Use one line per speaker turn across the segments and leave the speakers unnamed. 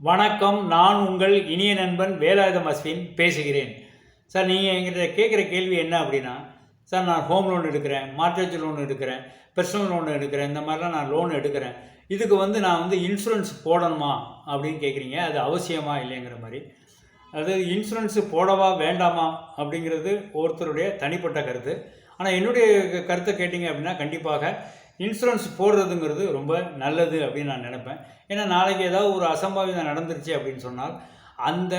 வணக்கம் நான் உங்கள் இனிய நண்பன் வேலாயுதம் அஸ்வின் பேசுகிறேன். சார் நீங்கள் எங்கிட்ட கேட்குற கேள்வி என்ன அப்படின்னா சார் நான் ஹோம் லோன் எடுக்கிறேன் மார்க்கேஜ் லோன் எடுக்கிறேன் பர்சனல் லோன் எடுக்கிறேன் இந்த மாதிரிலாம் நான் லோன் எடுக்கிறேன். இதுக்கு வந்து நான் வந்து இன்சூரன்ஸ் போடணுமா அப்படின்னு கேட்குறீங்க அது அவசியமா இல்லைங்கிற மாதிரி. அது இன்சூரன்ஸு போடவா வேண்டாமா அப்படிங்கிறது ஒருத்தருடைய தனிப்பட்ட கருத்து. ஆனால் என்னுடைய கருத்தை கேட்டிங்க அப்படின்னா கண்டிப்பாக இன்சூரன்ஸ் போடுறதுங்கிறது ரொம்ப நல்லது அப்படின்னு நான் நினைப்பேன். ஏன்னா நாளைக்கு ஏதாவது ஒரு அசம்பாவிதம் நடந்துருச்சு அப்படின்னு சொன்னால் அந்த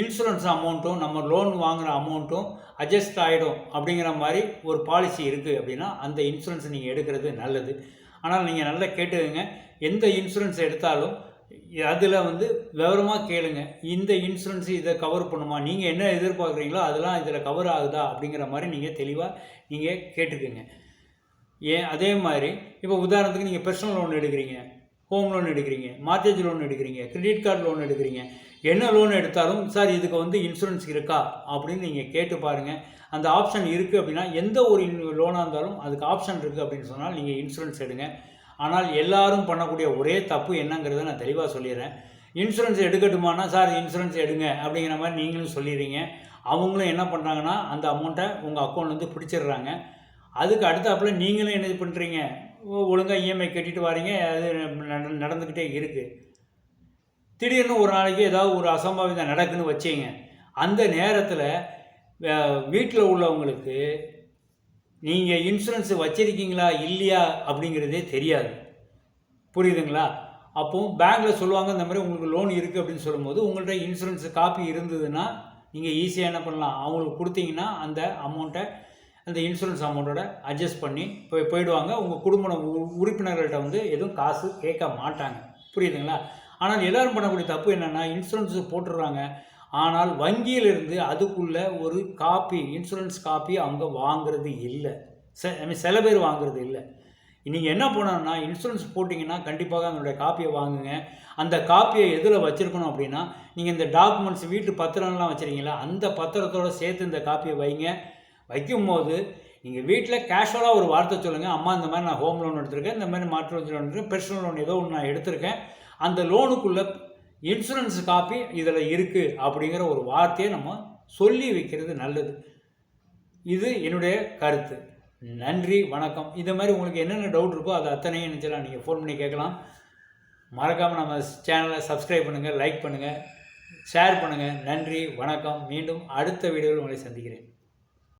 இன்சூரன்ஸ் அமௌண்ட்டும் நம்ம லோன் வாங்குகிற அமௌண்ட்டும் அட்ஜஸ்ட் ஆகிடும் அப்படிங்கிற மாதிரி ஒரு பாலிசி இருக்குது அப்படின்னா அந்த இன்சூரன்ஸ் நீங்கள் எடுக்கிறது நல்லது. ஆனால் நீங்கள் நல்லா கேட்டுக்கங்க எந்த இன்சூரன்ஸ் எடுத்தாலும் அதில் வந்து விவரமாக கேளுங்க. இந்த இன்சூரன்ஸ் இதை கவர் பண்ணுமா? நீங்கள் என்ன எதிர்பார்க்குறீங்களோ அதெல்லாம் இதில் கவர் ஆகுதா அப்படிங்கிற மாதிரி நீங்கள் தெளிவாக நீங்கள் கேட்டுக்குங்க. ஏன்? அதே மாதிரி இப்போ உதாரணத்துக்கு நீங்கள் பர்சனல் லோன் எடுக்கிறீங்க ஹோம் லோன் எடுக்கிறீங்க மார்க்கேஜ் லோன் எடுக்கிறீங்க கிரெடிட் கார்டு லோன் எடுக்கிறீங்க. என்ன லோன் எடுத்தாலும் சார் இதுக்கு வந்து இன்சூரன்ஸ் இருக்கா? அப்படின்னு நீங்கள் கேட்டு பாருங்கள் அந்த ஆப்ஷன் இருக்குது அப்படின்னா எந்த ஒரு லோனாக இருந்தாலும் அதுக்கு ஆப்ஷன் இருக்குது அப்படின்னு சொன்னால் நீங்கள் இன்சூரன்ஸ் எடுங்க. ஆனால் எல்லாரும் பண்ணக்கூடிய ஒரே தப்பு என்னங்கிறத நான் தெளிவாக சொல்லிடுறேன். இன்சூரன்ஸ் எடுக்கட்டுமானா சார் இன்சூரன்ஸ் எடுங்க அப்படிங்கிற மாதிரி நீங்களும் சொல்லிடுறீங்க. அவங்களும் என்ன பண்ணுறாங்கன்னா அந்த அமௌண்ட்டை உங்கள் அக்கௌண்ட்லேருந்து பிடிச்சிடுறாங்க. அதுக்கு அடுத்தாப்புல நீங்களும் என்ன பண்ணுறீங்க ஒழுங்காக இஎம்ஐ கட்டிட்டு வரீங்க. அது நடந்துக்கிட்டே இருக்குது திடீர்னு ஒரு நாளைக்கு ஏதாவது ஒரு அசம்பாவிதம் நடக்குன்னு வச்சீங்க. அந்த நேரத்தில் வீட்டில் உள்ளவங்களுக்கு நீங்கள் இன்சூரன்ஸ் வச்சிருக்கீங்களா? இல்லையா? அப்படிங்கிறதே தெரியாது. புரியுதுங்களா? அப்போ பேங்க்கில் சொல்லுவாங்க இந்த மாதிரி உங்களுக்கு லோன் இருக்குது அப்படின்னு சொல்லும்போது உங்கள்கிட்ட இன்சூரன்ஸ் காப்பி இருந்ததுன்னா நீங்கள் ஈஸியாக என்ன பண்ணலாம்? அவங்களுக்கு கொடுத்தீங்கன்னா அந்த அமௌண்ட்டை அந்த இன்சூரன்ஸ் அமௌண்ட்டோட அட்ஜஸ்ட் பண்ணி போய் போயிடுவாங்க. உங்கள் குடும்ப உ- உறுப்பினர்கள்ட்ட வந்து எதுவும் காசு கேட்க மாட்டாங்க. புரியுதுங்களா? ஆனால் எல்லோரும் பண்ணக்கூடிய தப்பு என்னென்னா இன்சூரன்ஸ் போட்டுடுறாங்க. ஆனால் வங்கியிலிருந்து அதுக்குள்ள ஒரு காப்பி இன்சூரன்ஸ் காப்பி அவங்க வாங்குறது இல்லை. செ ஐ மீன் சில பேர் வாங்குறது இல்லை. நீங்கள் என்ன பண்ணணும்னா இன்சூரன்ஸ் போட்டிங்கன்னா கண்டிப்பாக அதனுடைய காப்பியை வாங்குங்க. அந்த காப்பியை எதில் வச்சுருக்கணும் அப்படின்னா நீங்கள் இந்த டாக்குமெண்ட்ஸ் வீட்டு பத்திரம்லாம் வச்சுருக்கீங்களா அந்த பத்திரத்தோட சேர்த்து இந்த காப்பியை வைங்க. வைக்கும்போது நீங்கள் வீட்டில் கேஷுவலாக ஒரு வார்த்தை சொல்லுங்கள் அம்மா இந்த மாதிரி நான் ஹோம் லோன் எடுத்திருக்கேன். இந்த மாதிரி மாற்று லோன் எடுத்திருக்கேன். பெர்சனல் லோன் ஏதோ ஒன்று நான் எடுத்திருக்கேன். அந்த லோனுக்குள்ளே இன்சூரன்ஸ் காப்பி இதில் இருக்குது அப்படிங்கிற ஒரு வார்த்தையை நம்ம சொல்லி வைக்கிறது நல்லது. இது என்னுடைய கருத்து. நன்றி வணக்கம். இது மாதிரி உங்களுக்கு என்னென்ன டவுட் இருக்கோ அது அத்தனையும் நினச்சலாம் நீங்கள் ஃபோன் பண்ணி கேட்கலாம். மறக்காமல் நம்ம சேனலை சப்ஸ்கிரைப் பண்ணுங்கள் லைக் பண்ணுங்கள் ஷேர் பண்ணுங்கள் நன்றி வணக்கம். மீண்டும் அடுத்த வீடியோவில் உங்களை சந்திக்கிறேன்.